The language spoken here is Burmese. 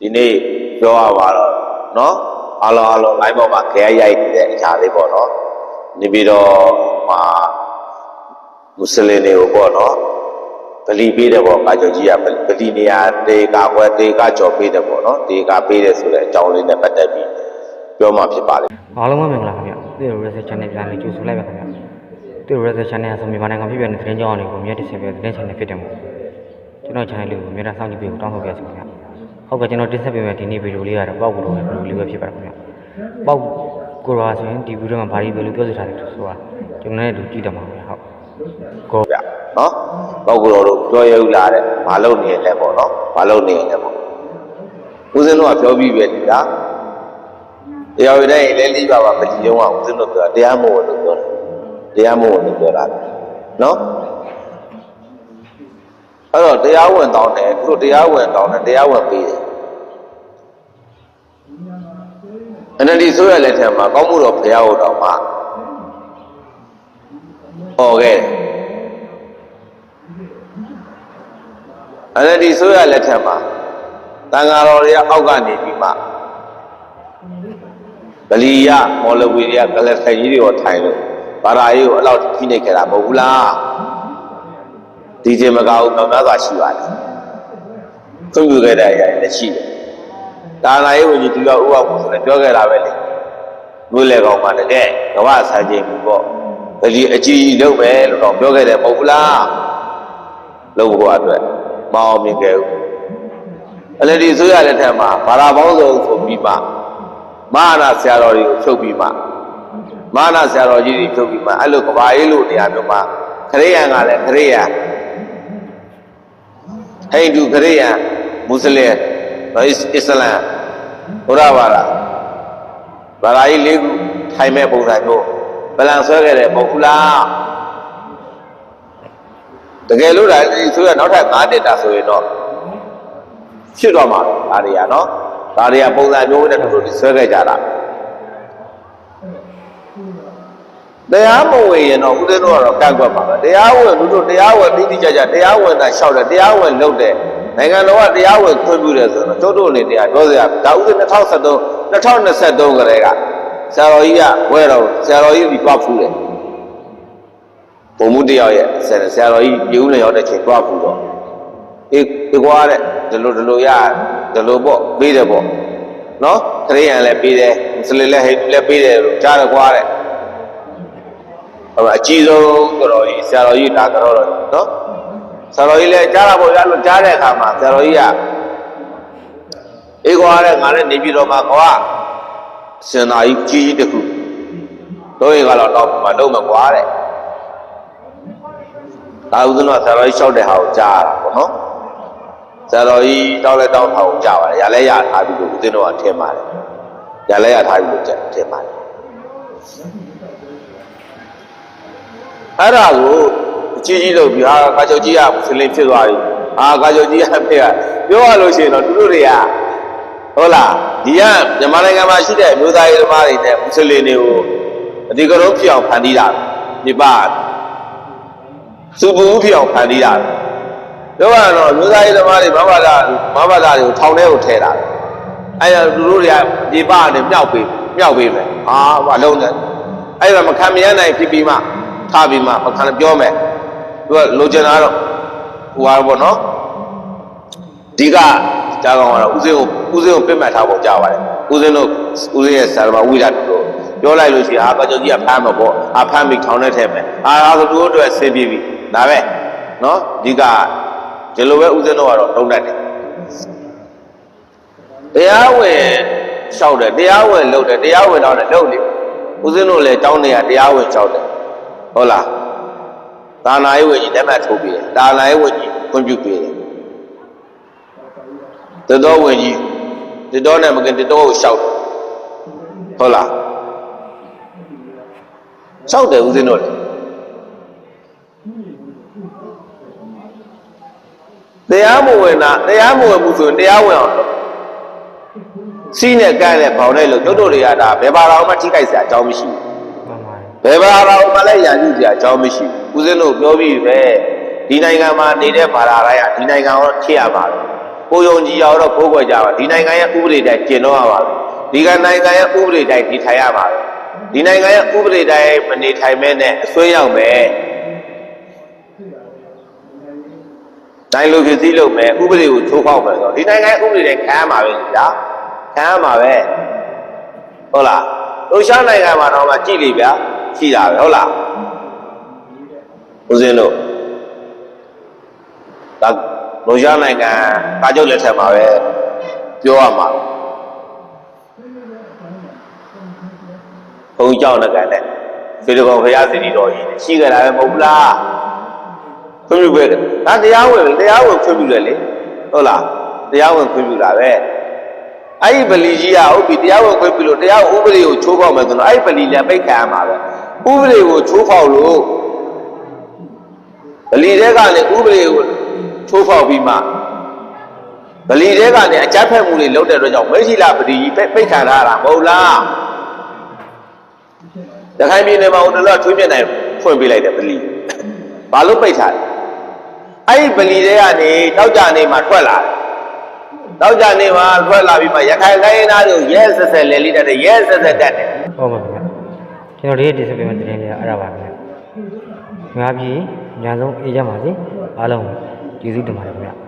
ဒီနေ့ပြောရပါတော့เนาะအားလုံးအားလုံး line ပေါ်မှာခဲရိုက်နေတဲ့အခြားလေးပေါ့နော်နေပြီးတော့မှာမွတ်စလင်တွေကိုပေါ့နော်ဗလီပေးတယ်ပေါ့ကာကျော်ကြီးကဗလီနေရာတေကာကွယ်တေကာကြော်ပေးတယ်ပေါ့နော်တေကာပေးတယ်ဆိုတဲ့အကြောင်းလေးနဲ့ပတ်သက်ပြီးပြောမှဖြစ်ပါလိမ့် အားလုံးပဲမင်္ဂလာခင်ဗျာသူ့ရဲ့ research channel ပြန်လေးကြိုဆိုလိုက်ပါခင်ဗျာသူ့ရဲ့ research channel ဆိုမြန်မာနိုင်ငံဖြစ်ပြတဲ့သတင်းကြောင်းတွေကိုမြတ်တစ်ဆက်ပြသတင်း channel ဖြစ်တယ်မို့ကျွန်တော် channel လေးကိုမြတ်တာစောင့်ကြည့်ပေးဖို့တောင်းဆိုကြပါခင်ဗျာ ဟုတ်ကဲ့ကျွန်တော်တင်ဆက်ပေးမယ့်ဒီနေ့ဗီဒီယိုလေးကတော့ပေါက်ကူတော့ဗီဒီယိုလေးပဲဖြစ်ပါတယ်ခင်ဗျာပေါက်ကိုရာဆိုရင်ဒီဗီဒီယိုမှာဘာလို့ပြောဆိုထားတယ်ဆိုတာကျွန်တော်လည်းดูကြည့်တယ်မှာဟုတ်ကိုဗျနော်ပောက်ကတော့တို့ပြောရဦးလာတဲ့မလုပ်နေရလဲပေါ့နော်မလုပ်နေရလဲပေါ့ဦးဇင်းတို့ကပြောပြီးပဲဒီလားတရားဝင်တိုင်းလဲလိပါပါမလီတုံးကဦးဇင်းတို့ပြောတာတရားမဟုတ်လို့ပြောတယ်တရားမဟုတ်လို့ပြောတာနော်အဲ့တော့တရားဝင်တောင်းတယ်သူတို့တရားဝင်တောင်းတယ်တရားဝင်ပေးတယ် အနဒီဆိုရလက်ထက်မှာကောင်းမှုတော်ဖရာဟုတ်တော်မှာဟောခဲ့တယ်အဲ့ဒီဆိုရလက်ထက်မှာတန်ဃာတော်တွေကအောက်ကနေပြီးမှဗလီယမော်လဝီတွေကကလထိုင်ကြီးတွေကိုထိုင်လို့ဘာသာရေးကိုအလောက်ဖိနှိပ်ခဲ့တာမဟုတ်ဘူးလားဒီချိန်မကဘူးမြောက်များစွာရှိပါတယ်ခွင့်ပြုခဲ့တဲ့အရာတွေလည်းရှိတယ် ဒါနာရေးဝင်ကြီးဒီတော့ဥပ္ပဘုဆိုလည်းပြောခဲ့တာပဲလေမြို့လေကောင်မှတကယ်ကမ္ဘာဆန်ခြင်းဘူးပေါ့ဗလီအကြီးကြီးလုပ်ပဲလို့တော့ပြောခဲ့တယ်မဟုတ်ဘူးလားလုပ်ဖို့အတွက်မအောင်မြင်ခဲ့ဘူးအလဒီဆိုရလက်ထက်မှာဘာသာပေါင်းစုံဆိုပြီးမှမဟာနာဆရာတော်တွေကိုဖြုတ်ပြီးမှမဟာနာဆရာတော်ကြီးတွေဖြုတ်ပြီးမှအဲ့လိုကဘာရေးလို့နေရာမျိုးမှာခရိယန်ကလည်းခရိယန်ဟိန္ဒူခရိယန်မွတ်စလင် အစ္စလမ်ဘုရားဘာသာဘာသာရေးလေးခုထိုင်မဲ့ပုံစံမျိုးဗလန်ဆွဲခဲ့တဲ့ပုဂ္ဂလားတကယ်လို့ဒါဒီဆိုရနောက်ထပ်9နှစ်တာဆိုရင်တော့ဖြစ်တော့မှာဒါတွေကနော်ဒါတွေကပုံစံမျိုးနဲ့တို့တို့ဆွဲခဲ့ကြတာတရားမဝင်ရင်တော့ဦးဇင်းတို့ကတော့ကန့်ကွက်ပါပဲတရားဝင်တို့တို့တရားဝင်တိတိကျကျတရားဝင်တာလျှောက်တယ်တရားဝင်လုပ်တယ် နိုင်ငံတော်ကတရားဝင်ခွင့်ပြုတယ်ဆိုတော့တို့တို့အနေနဲ့ပြောစရာဒါဦးဇင်း2023 2023ကလေးကဆရာတော်ကြီးကဝဲတော်ဆရာတော်ကြီးဒီပတ်ဖူးတယ်ဘုံမှုတယောက်ရဲ့ဆရာဆရာတော်ကြီးပြုံးနေရောက်တဲ့ချိန်တွားဖူတော့အေးဒီကွာတဲ့ဒီလိုဒီလိုရဒီလိုပေါ့ပေးတယ်ပေါ့နော်ခရိယန်လည်းပေးတယ်မွတ်စလင်လည်းဟိတ်လည်းပေးတယ်လို့ကြားတယ်ကွာတဲ့ဟိုအကြီးဆုံးတော်ကြီးဆရာတော်ကြီးဒါတော်တော်နော် ဆရာတော်ကြီးလည်းကြားတာပေါ့ရလို့ကြားတဲ့အခါမှာဆရာတော်ကြီးကအေးကွာတဲ့ငါလည်းနေပြည်တော်မှာကွာစင်သာကြီးကြီးကြီးတစ်ခုတော့ရင်ကတော့တော့မလုံးမကွာတဲ့ဒါဥဒ္ဒနာဆရာတော်ကြီးလျှောက်တဲ့ဟာကိုကြားရတာပေါ့နော်ဆရာတော်ကြီးတောက်လဲတောက်ထားကိုကြားပါတယ်ရလဲရထားပြီလို့ဦးဇင်းတို့ကထင်ပါတယ်ရလဲရထားပြီလို့ထင်ပါတယ်အဲ့ဒါကို အကြီးကြီးလို့ပြီးဟာကာချုပ်ကြီးကမွတ်စလင်ဖြစ်သွားပြီဟာကာချုပ်ကြီးကဖေကပြောရလို့ရှိရင်တော့သူတို့တွေကဟုတ်လားဒီကမြန်မာနိုင်ငံမှာရှိတဲ့မျိုးသားရေးသမားတွေနဲ့မွတ်စလင်တွေကိုအဒီကရုံးဖြစ်အောင်ဖန်တီးတာပြပစုပူဖြစ်အောင်ဖန်တီးတာပြောရတော့လူသားရေးသမားတွေမဘာသာမဘာသာတွေကိုထောင်ထဲကိုထည့်တာအဲ့ဒါသူတို့တွေကဒီပကနေမြောက်ပေးမြောက်ပေးမယ်ဟာဘာလုံးလဲအဲ့ဒါမခံမရနိုင်ဖြစ်ပြီးမှထားပြီးမှမခံပြောမယ် သူကလိုချင်တာတော့ဟိုပါဘောနော်ဒီကကြားကောင်းကတော့ဦးစင်းကိုဦးစင်းကိုပြစ်မှတ်ထားဖို့ကြားပါတယ်ဦးစင်းတို့ဦးစင်းရဲ့ဆရာမဝိဒါတို့ပြောလိုက်လို့ရှိရင်ဟာကကြောကြီးကဖမ်းမှာပေါ့အာဖမ်းပြီးထောင်ထဲထည့်မယ်အာဒါဆိုသူတို့အတွက်ဆင်းပြေပြီဒါပဲနော်ဒီကဒီလိုပဲဦးစင်းတို့ကတော့တုံးတတ်တယ်တရားဝင်လျှောက်တယ်တရားဝင်လုပ်တယ်တရားဝင်တော့လည်းလုပ်နေဦးစင်းတို့လည်းတောင်းနေရတရားဝင်လျှောက်တယ်ဟုတ်လား ဒါနာရေးဝင်ကြီးလက်မှတ်ထိုးပြီးတယ်ဒါနာရေးဝင်ကြီးခွင့်ပြုပေးတယ်တတော်ဝင်ကြီးတတော်နဲ့မကင်တတော်ကိုလျှောက်တယ်ဟုတ်လားလျှောက်တယ်ဦးစင်းတို့လည်းတရားမဝင်တာတရားမဝင်ဘူးဆိုရင်တရားဝင်အောင်လုပ်စီးနဲ့ကန့်နဲ့ပေါင်နဲ့လို့တို့တို့တွေကဒါဘယ်ပါတော်မှထိခိုက်စရာအကြောင်းမရှိဘူးမှန်ပါတယ်ဘယ်ဘာသာမှလည်း ရန်ပြုစရာအကြောင်းမရှိဘူးဦးဇင်းတို့ပြောပြီးပဲဒီနိုင်ငံမှာနေတဲ့ဘာသာတိုင်းကဒီနိုင်ငံကိုထိရပါတယ်ကိုယုံကြည်ရတော့ကိုးကွယ်ကြပါဒီနိုင်ငံရဲ့ဥပဒေတိုင်းကျင့်တော့ရပါဒီကနိုင်ငံရဲ့ဥပဒေတိုင်းဒီထိုင်ရပါဒီနိုင်ငံရဲ့ဥပဒေတိုင်းမနေထိုင်မဲနဲ့အစွဲရောက်မယ်တိုင်းလူဖြစ်စည်းလုပ်မယ်ဥပဒေကိုချိုးဖောက်မယ်ဆိုတော့ဒီနိုင်ငံရဲ့ဥပဒေတိုင်းခံရမှာပဲဒါခံရမှာပဲဟုတ်လားလူရှားနိုင်ငံမှာတော့မှကြည့်လိဗျာရှိတာပဲဟုတ်လား ဦးဇင်းတို့ဒါလူရှားနိုင်ငံကာချုပ်လက်ထက်မှာပဲပြောရမှာဘုံကြောင့်လည်းကန်တဲ့သေတကောင်ဖရာစီတီတော်ကြီးရှိကြတာပဲမဟုတ်ဘူးလားခွင့်ပြုပဲဒါတရားဝင်တရားဝင်ခွင့်ပြုတယ်လေဟုတ်လားတရားဝင်ခွင့်ပြုတာပဲအဲ့ဒီဗလီကြီးကဟုတ်ပြီတရားဝင်ခွင့်ပြုလို့တရားဥပဒေကိုချိုးဖောက်မယ်ဆိုတော့အဲ့ဒီဗလီလည်းပိတ်ခံရမှာပဲဥပဒေကိုချိုးဖောက်လို့ ဗလီတဲ့ကလည်းဥပဒေကိုချိုးဖောက်ပြီးမှဗလီတဲ့ကလည်းအကြမ်းဖက်မှုတွေလုပ်တဲ့အတွက်ကြောင့်မိရှိလာဗလီကြီးပိတ်ပိတ်ခံရတာမဟုတ်လားရခိုင်ပြည်နယ်မှာဟိုတလောထွေးမြင့်နိုင်ဖွင့်ပေးလိုက်တယ်ဗလီဘာလို့ပိတ်ထားလဲအဲ့ဒီဗလီတွေကနေတောက်ကြနေမှာထွက်လာတယ်တောက်ကြနေမှာထွက်လာပြီးမှရခိုင်တိုင်းရင်းသားတို့ရဲဆက်ဆက်လဲလိတတ်တယ်ရဲဆက်ဆက်တတ်တယ်ဟုတ်ပါဗျာကျွန်တော်ဒီဒီစပင်သတင်းလေးအဲ့ဒါပါဗျာငါပြည် ညာဆုံးအေးကြပါစေအားလုံးကျေးဇူးတင်ပါတယ်ဗျာ